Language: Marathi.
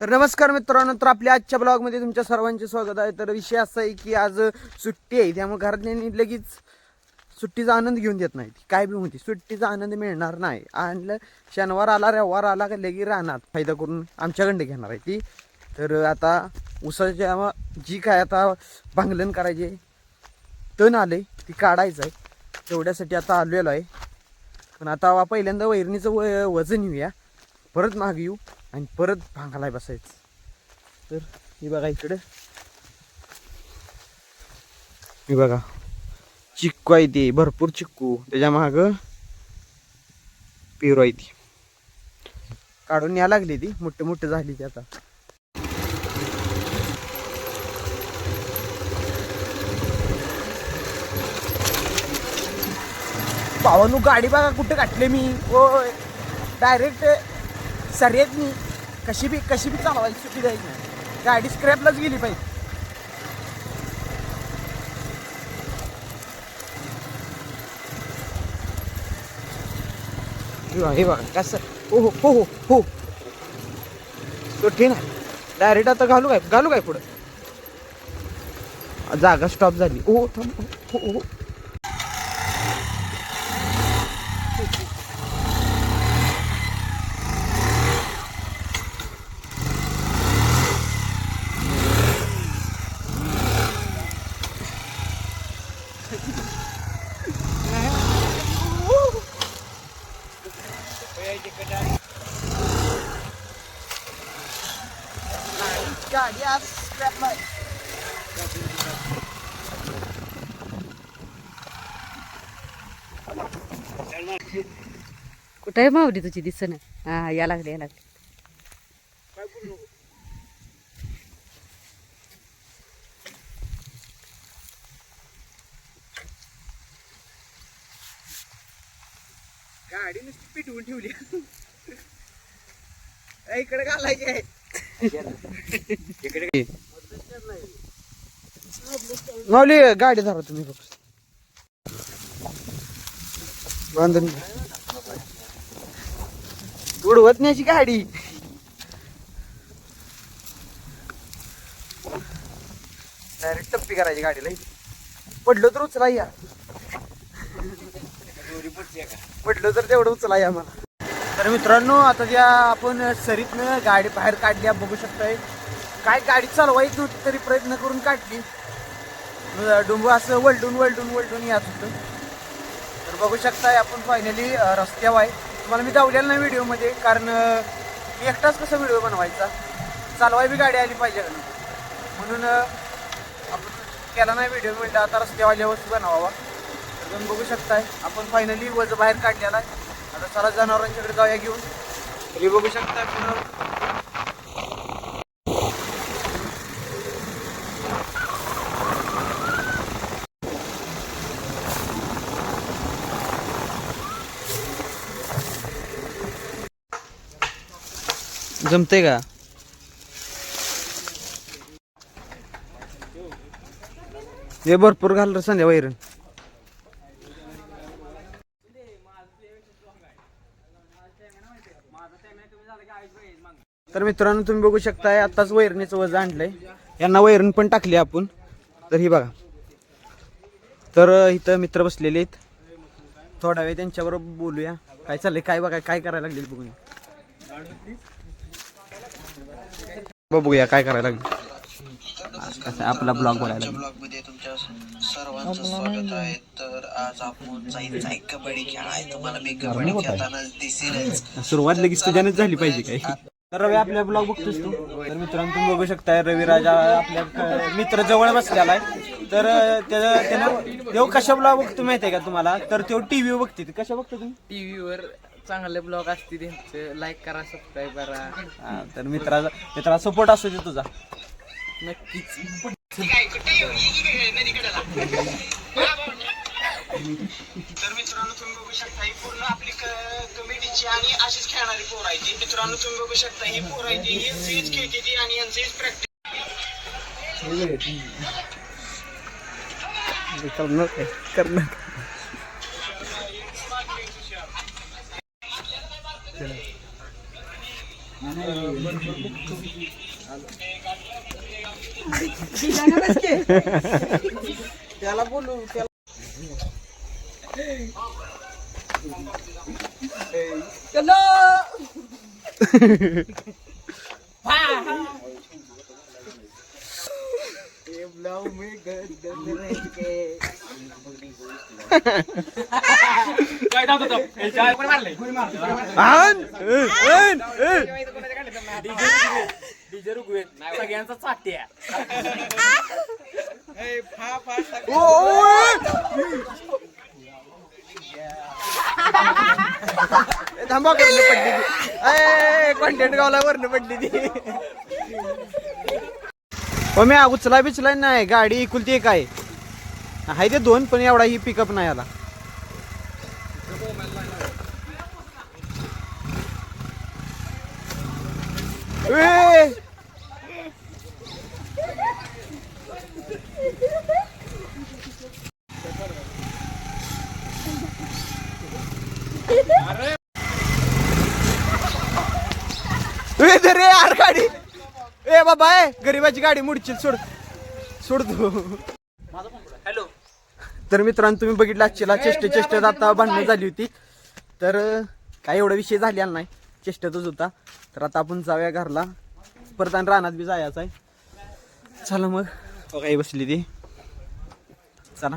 तर नमस्कार मित्रांनो तर आपल्या आजच्या ब्लॉगमध्ये तुमच्या सर्वांचे स्वागत आहे. तर विषय असा आहे की आज सुट्टी आहे त्यामुळे घरातल्यांनी लगेच सुट्टीचा आनंद घेऊन देत नाही काय बी होती सुट्टीचा आनंद मिळणार नाही. आणि शनिवार आला रविवार आला का लगेच राहणार. फायदा करून आमच्याकडे घेणार आहे ती. तर आता उसाच्या जी काय आता भांगलन करायचे तण आले ती काढायचं आहे. तेवढ्यासाठी आता आलेलो आहे. पण आता पहिल्यांदा वैरणीचं व वजन येऊया. परत माग येऊ आणि परत भांगाला बसायचं. तर हे बघा इकडं. हे बघा. चिक्कू आहे ते भरपूर चिक्कू. त्याच्या माग पेरू आहे ती. काढून या लागली ती. मोठे मोठे झाली ती आता. भावानू गाडी बघा कुठे काटले मी. होय. डायरेक्ट सर्यात मी. कशी बी कशी बी चालवायची सुट्टी द्यायची नाही. गाडी स्क्रॅपलाच गेली पाहिजे. हे बघा, हे बघा कसं हो हो हो हो हो. तो ठीक आहे डायरेक्ट आता घालू काय? घालू काय पुढं? जागा स्टॉप झाली. ओ थांब. हो हो. हो. गाडी आज स्क्रॅप कुठं आहे मावली तुझी? दिसन हा या लागले या लागले. गाडी नुसती पिटवून ठेवली. इकडे घालायची आहे. माऊली गाडी धरा तुम्ही फक्त. बांधून उडवत नाही गाडी. डायरेक्ट टप्पी करायची गाडीला पडलो तर उचला या. पडलो तर तेवढं उचला या मला तर मित्रांनो आता ज्या आपण सरीतनं गाडी बाहेर काढली आहे, बघू शकताय. काय गाडी चालवायची होती तरी प्रयत्न करून काढली. डोंबू असं वलटून वलटून वलटून यात होतं. तर बघू शकताय आपण फायनली रस्त्यावर आहे. तुम्हाला मी दावलेलं नाही व्हिडिओमध्ये कारण मी एकटाच कसा व्हिडिओ बनवायचा? चालवाय बी गाडी आली पाहिजे. म्हणून आपण केला नाही व्हिडिओ म्हणलं आता रस्त्यावाल्यावरच बनवावा. तर तुम्ही बघू शकताय आपण फायनली वज बाहेर काढलेला आहे. आता चला जनावरांच्याकडे जाऊया घेऊन. तरी बघू शकता पुन्हा जमते का? हे भरपूर घाल संध्या वैरण तर मित्रांनो तुम्ही बघू शकताय आताच वैरणीचं वजन आणलंय. यांना वैरण पण टाकली आपण. तर ही बघा. तर इथं मित्र बसलेले आहेत. थोडा वेळ त्यांच्याबरोबर बोलूया. काय चाललंय काय बघा काय करायला लागले बघून. बघूया काय करायला लागले. आपला ब्लॉग बघायला ब्लॉगमध्ये तुमच्या सर्वांचं स्वागत आहे. तर आज आपण जायचं आहे कबड्डी खेळाय तुम्हाला मी कबड्डी खेळताना दिसेलच. सुरुवात लगेच तुझ्यानेच झाली पाहिजे काय तर रवी आपल्या ब्लॉग बघतोस तू? तर मित्रांनो तुम्ही बघू शकताय रवी राजा आपल्या क- मित्र जवळ बसलेला आहे. तर अं, त्याचं त्यानं देव कशा ब्लॉग बघतो माहिती आहे का तुम्हाला? तर तो टीव्ही बघते कशा बघतो तुम्ही? टीव्हीवर चांगले ब्लॉग असते त्यांचे. लाईक करा सबस्क्राईब करा. हा, तर मित्राचा मित्राला सपोर्ट असू दे तुझा. नक्कीच. तर मित्रांनो तुम्ही बघू शकता ही पूर्ण आपली कमिटीची आणि अशीच खेळणारी पोर आहे ती मित्रांनो तुम्ही बघू शकता ही पोर आहे ती हीच खेळते ती आणि यांची प्रॅक्टिस करणार काय करणार त्याला बोलू त्याला! सगळ्यांचा चाट्या ओ, ओ, ए! ए, थांबा वरनं पडली ती. कॉन्टेंट गावला वरनं पडली ती. हो मी उचला बिचला नाही गाडी इकुलती एक आहे. आहे ते दोन पण एवढा ही पिकअप नाही आला. ए! दे रे यार गाडी. ए बाबा ए गरीबाची गाडी मुडची सोड. सोड तू. हॅलो. तर मित्रांनो तुम्ही बघितलं आजच्याला चेष्टे चेष्टेत आता भांडणं झाली होती. तर काही एवढा विषय झालेला नाही. चेष्टेतच होता. तर आता आपण जाऊया घरला. परत आणि रानात बी जायचं आहे. चला मग. हो, काही बसली ती. चला.